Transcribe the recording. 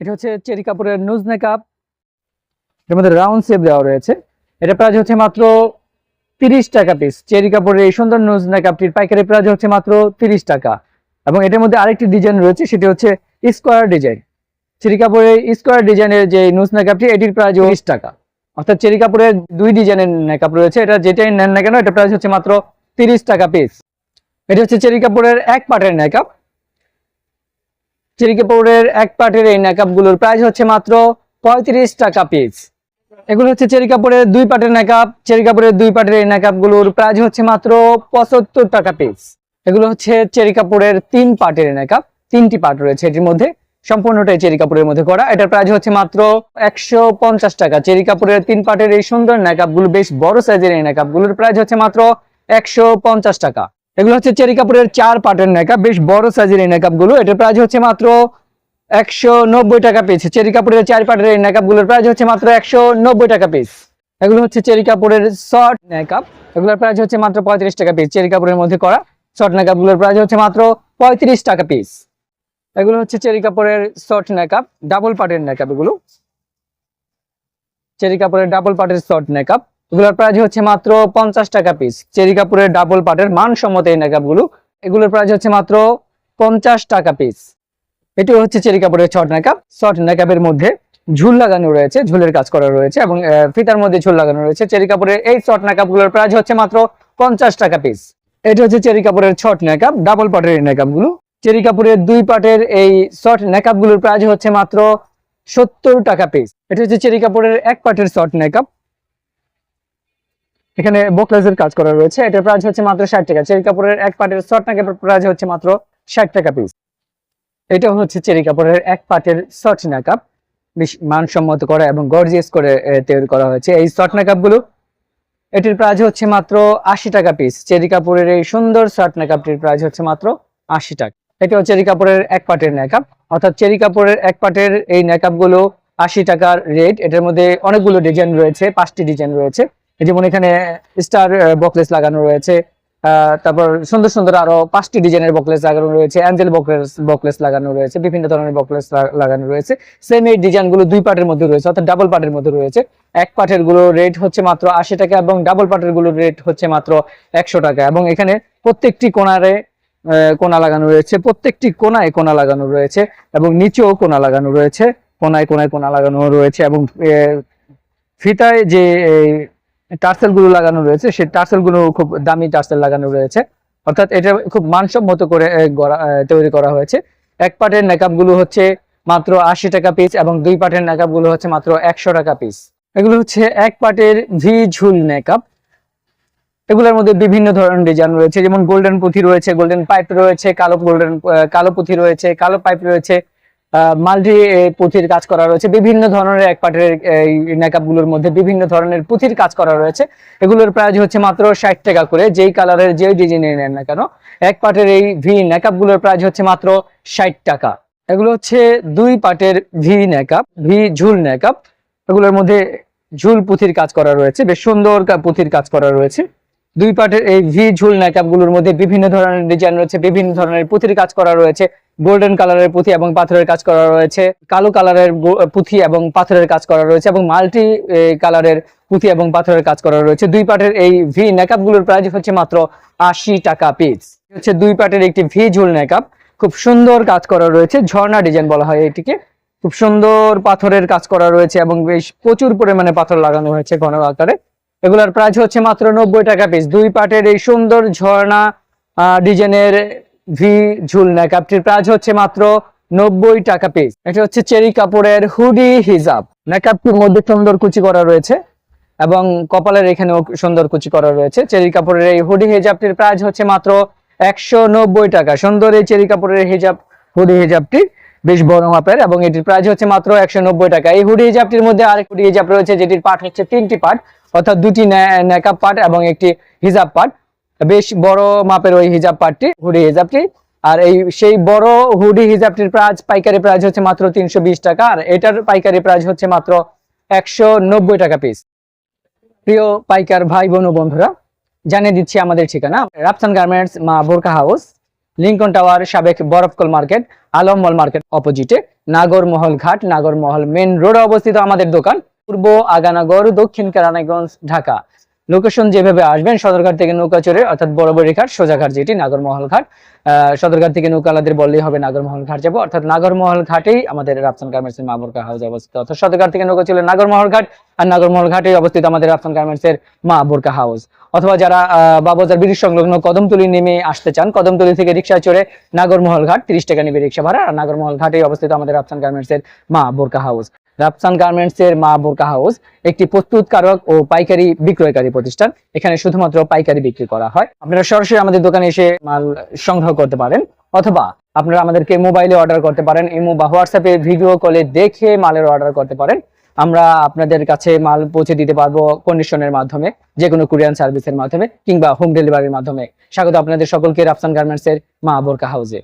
এটা হচ্ছে চেরি কাপড়ের নুজ মেকআপ। এর মধ্যে রাউন্ড শেপ দেওয়া রয়েছে। এটা প্রাইস হচ্ছে মাত্র তিরিশ টাকা পিস চেরি কাপড়ের এই সুন্দর নুজ মেকআপটির পাইকারি প্রাইস হচ্ছে মাত্র তিরিশ টাকা। এবং এটার মধ্যে আরেকটি ডিজাইন রয়েছে, সেটি হচ্ছে স্কোয়ার ডিজাইন। চেরি কাপড়ের স্কোয়ার ডিজাইনের যে নুজ মেকআপটি, এটির প্রাইস তিরিশ টাকা। অর্থাৎ চেরি কাপড়ের দুই ডিজাইনের মেকআপ রয়েছে। এটা যেটাই নেন না কেন, এটা প্রাইস হচ্ছে মাত্র তিরিশ টাকা পিস এটা হচ্ছে চেরি কাপড়ের এক পার্টের মেকআপ। চেরি কাপড়ের এক পার্টের এই মেকআপগুলোর প্রাইস হচ্ছে মাত্র পঁয়ত্রিশ টাকা পিস এগুলো হচ্ছে চেরি কাপড়ের দুই মেকআপ চেরি কাপড়ের দুই পার্টের এই মেকআপগুলোর প্রাইস হচ্ছে মাত্র পঁচাত্তর টাকা পিস এগুলো হচ্ছে চেরি কাপড়ের তিন পার্টের মেকআপ তিনটি পার্ট রয়েছে এটির মধ্যে। সম্পূর্ণটাই চেরি কাপড়ের মধ্যে করা। এটার প্রাইস হচ্ছে মাত্র একশো পঞ্চাশ টাকা। চেরি কাপড়ের তিন পার্টের এই সুন্দর মেকআপগুলো বেশ বড় সাইজের এই মেকআপগুলোর প্রাইস হচ্ছে মাত্র একশো পঞ্চাশ টাকা। এগুলো হচ্ছে চেরি কাপড়ের চার পার্টের মেকআপ বেশ বড় সাইজের এই মেকআপগুলো। এটার প্রাইস হচ্ছে মাত্র একশো নব্বই টাকা পিস চেরি কাপড়ের চার পার্টের এই মেকআপগুলোর প্রাইস হচ্ছে মাত্র একশো নব্বই টাকা পিস এগুলো হচ্ছে চেরি কাপড়ের শর্ট মেকআপ এগুলোর প্রাইস হচ্ছে মাত্র পঁয়ত্রিশ টাকা পিস চেরি কাপড়ের মধ্যে করা শর্ট মেকআপগুলোর প্রাইস হচ্ছে মাত্র পঁয়ত্রিশ টাকা পিস এগুলো হচ্ছে চেরি কাপড়ের শর্ট মেকআপ ডাবল পার্টের মেকআপ এগুলো। চেরি কাপড়ের ডাবল পার্টের শর্ট মেকআপ এগুলোর প্রাইস হচ্ছে মাত্র পঞ্চাশ টাকা পিস চেরি কাপড়ের ডাবল পার্টের মানসম্মত এই মেকআপগুলো, এগুলোর প্রাইস হচ্ছে মাত্র পঞ্চাশ টাকা পিস এটি হচ্ছে চেরি কাপড়ের শর্ট মেকআপ শর্ট মেকআপের মধ্যে ঝুল লাগানো রয়েছে, ঝুলের কাজ করা রয়েছে এবং ফিতার মধ্যে ঝুল লাগানো রয়েছে। চেরি কাপড়ের এই শর্ট মেকআপগুলোর প্রাইস হচ্ছে মাত্র পঞ্চাশ টাকা পিস এটি হচ্ছে চেরি কাপড়ের শর্ট মেকআপ ডাবল পার্টের এই মেকআপগুলো। চেরি কাপড়ের দুই পার্টের এই শর্ট মেকআপগুলোর প্রাইস হচ্ছে মাত্র সত্তর টাকা পিস এটা হচ্ছে চেরি কাপড়ের এক পার্টের শর্ট মেকআপ এখানে বোকলেসের কাজ করা রয়েছে। এটার প্রাইস হচ্ছে মাত্র ষাট টাকা। চেরি কাপড়ের এক পার্টের শর্ট মেকআপের প্রাইস হচ্ছে মাত্র ষাট টাকা পিস এটা হচ্ছে চেরি কাপড়ের এক পার্টের শর্ট মেকআপ বেশ মানসম্মত করা এবং গর্জিয়াস করে তৈরি করা হয়েছে। এই শর্ট মেকআপগুলো, এটির প্রাইস হচ্ছে মাত্র আশি টাকা পিস চেরি কাপড়ের এই সুন্দর শর্ট মেকআপটির প্রাইস হচ্ছে মাত্র আশি টাকা। এটা হচ্ছে চেরি কাপড়ের এক পার্টের মেকআপ অর্থাৎ চেরি কাপড়ের এক পার্টের এই মেকআপগুলো আশি টাকার রেট এটার মধ্যে অনেকগুলো ডিজাইন রয়েছে, পাঁচটি ডিজাইন রয়েছে। যেমন এখানে স্টার বকলেস লাগানো রয়েছে তারপর সুন্দর সুন্দর আরও পাঁচটি ডিজাইনের বকলেস লাগানো রয়েছে অ্যাঞ্জেল বকলেস বকলেস লাগানো রয়েছে, বিভিন্ন ধরনের বকলেস লাগানো রয়েছে। সেম এই ডিজাইনগুলো দুই পার্টের মধ্যে রয়েছে, অর্থাৎ ডাবল পার্টের মধ্যে রয়েছে। এক পার্টেরগুলো রেট হচ্ছে মাত্র আশি টাকা এবং ডাবল পার্টেরগুলো রেট হচ্ছে মাত্র একশো টাকা। এবং এখানে প্রত্যেকটি কোনারে কোনা লাগানো রয়েছে, প্রত্যেকটি কোনায় কোনা লাগানো রয়েছে এবং নিচেও কোনা লাগানো রয়েছে, কোনায় কোনায় কোনা লাগানো রয়েছে এবং ফিতায় যে টার্সেলগুলো লাগানো রয়েছে, সেই টার্সেলগুলো খুব দামি টার্সেল লাগানো রয়েছে। অর্থাৎ এটা খুব মানসম্মত করে তৈরি করা হয়েছে। এক পার্টের মেকআপগুলো হচ্ছে মাত্র আশি টাকা পিস এবং দুই পার্টের মেকআপগুলো হচ্ছে মাত্র একশো টাকা পিস এগুলো হচ্ছে এক পার্টের ভি ঝুল মেকআপ এগুলোর মধ্যে বিভিন্ন ধরনের ডিজাইন রয়েছে, যেমন গোল্ডেন পুঁথি রয়েছে গোল্ডেন পাইপ রয়েছে, কালো গোল্ডেন কালো পুঁথি রয়েছে, কালো পাইপ রয়েছে মাল্টি পুঁথির কাজ করা রয়েছে। বিভিন্ন ধরনের এক পাটের মেকআপগুলোর মধ্যে বিভিন্ন ধরনের পুঁথির কাজ করা রয়েছে। এগুলোর প্রাইস হচ্ছে মাত্র ষাট টাকা করে। যেই কালারের যেই ডিজাইনের নেন না কেন, এক পাটের এই ভি মেকআপগুলোর প্রাইস হচ্ছে মাত্র ষাট টাকা। এগুলো হচ্ছে দুই পাটের ভি মেকআপ ভি ঝুল মেকআপ। এগুলোর মধ্যে ঝুল পুঁথির কাজ করা রয়েছে। বেশ সুন্দর পুঁথির কাজ করা রয়েছে। দুই পাটের এই ভি ঝুল মেকআপগুলোর মধ্যে বিভিন্ন ধরনের ডিজাইন রয়েছে, বিভিন্ন ধরনের পুঁথির কাজ করা রয়েছে গোল্ডেন কালারের পুঁথি এবং পাথরের কাজ করা রয়েছে, কালো কালারের পুঁথি এবং পাথরের কাজ করা রয়েছে এবং মাল্টি কালারের পুঁথি এবং পাথরের কাজ করা রয়েছে। দুই পাটের এই ভি মেকআপগুলোর প্রাইস হচ্ছে মাত্র আশি টাকা পিস হচ্ছে দুই পাটের একটি ভি ঝুল মেকআপ খুব সুন্দর কাজ করা রয়েছে, ঝর্ণা ডিজাইন বলা হয় এটিকে। খুব সুন্দর পাথরের কাজ করা রয়েছে এবং বেশ প্রচুর পরিমাণে পাথর লাগানো হয়েছে ঘন আকারে। এগুলোর প্রাইস হচ্ছে মাত্র নব্বই টাকা পিস দুই পাটের এই সুন্দর ঝর্ণা ডিজাইনের ভি ঝুল মেকআপটির প্রাইস হচ্ছে মাত্র নব্বই টাকা পিস এটা হচ্ছে চেরি কাপড়ের হুডি হিজাব। মেকআপটির মধ্যে সুন্দর কুচি করা রয়েছে এবং কপালের এখানেও সুন্দর কুচি করা রয়েছে। চেরি কাপড়ের এই হুডি হিজাবটির প্রাইস হচ্ছে মাত্র একশো নব্বই টাকা। সুন্দর এই চেরি কাপড়ের হিজাব, হুডি হিজাবটি বেশ বড় মাপের এবং এটির প্রাইস হচ্ছে মাত্র একশো নব্বই টাকা। এই হুডি হিজাবটির মধ্যে আরেক হুডি হিজাব রয়েছে, যেটির পার্ট হচ্ছে তিনটি পার্ট অর্থাৎ দুটি নেকআপ পার্ট এবং একটি হিজাব পার্ট। বেশ বড় মাপের ওই হিজাব পার্টটি, হুডি হিজাবটি। আর এই সেই বড় হুডি হিজাবটির প্রাইস, পাইকারি প্রাইস হচ্ছে মাত্র তিনশো বিশ টাকা। আর এটার পাইকারি প্রাইস হচ্ছে মাত্র একশো নব্বই টাকা পিস প্রিয় পাইকার ভাই, বোন ও বন্ধুরা, জানিয়ে দিচ্ছি আমাদের ঠিকানা। রাফসান গার্মেন্টস, মা বোরকা হাউস লিঙ্কন টাওয়ার, সাবেক বরফকল মার্কেট আলম মল মার্কেট অপোজিটে নাগরমহল ঘাট, নাগরমহল মেন রোডে অবস্থিত আমাদের দোকান। পূর্ব আগানাগর দক্ষিণ কেরানীগঞ্জ, ঢাকা। লোকেশন যেভাবে আসবেন, সদরঘাট থেকে নৌকা চড়ে অর্থাৎ বড়বড়ি ঘাট সোজাঘাট যেটি, নাগরমহল ঘাট। সদরঘাট থেকে নৌকালাদের বললেই হবে নাগরমহল ঘাট যাব। অর্থাৎ নাগরমহল ঘাটেই আমাদের রাফসান গার্মেন্টস এর মাবরকা হাউস অবস্থিত। অর্থাৎ সদরঘাট থেকে নৌকা চলে নাগরমহল ঘাট, আর নাগরমহল ঘাটেই অবস্থিত আমাদের রাফসান গার্মেন্টস এর মা বোরকা হাউস অথবা যারা বাবাজার ব্রিজ সংলগ্ন কদমতলি নেমে আসতে চান, কদমতলি থেকে রিক্সায় চড়ে নাগরমহল ঘাট, তিরিশ টাকা নেবে রিক্সা ভাড়া, আর নাগরমহল ঘাটেই অবস্থিত আমাদের রাফসান গার্মেন্টস এর মা বোরকা হাউস রাফসান গার্মেন্টস এর মা বোরকা হাউস, একটি প্রস্তুতকারক ও পাইকারি বিক্রয়কারী প্রতিষ্ঠান। এখানে শুধুমাত্র পাইকারি বিক্রি করা হয়। আপনারা সরাসরি আমাদের দোকানে এসে মাল সংগ্রহ করতে পারেন, অথবা আপনারা আমাদেরকে মোবাইলে অর্ডার করতে পারেন, ইমো বা হোয়াটসঅ্যাপে ভিডিও কলে দেখে মালের অর্ডার করতে পারেন। আমরা আপনাদের কাছে মাল পৌঁছে দিতে পারব কন্ডিশনের মাধ্যমে যে কোনো কুরিয়ান সার্ভিসের মাধ্যমে কিংবা হোম ডেলিভারির মাধ্যমে। স্বাগত আপনাদের সকলকে রাফসান গার্মেন্টস এর মা বোরকা হাউসে।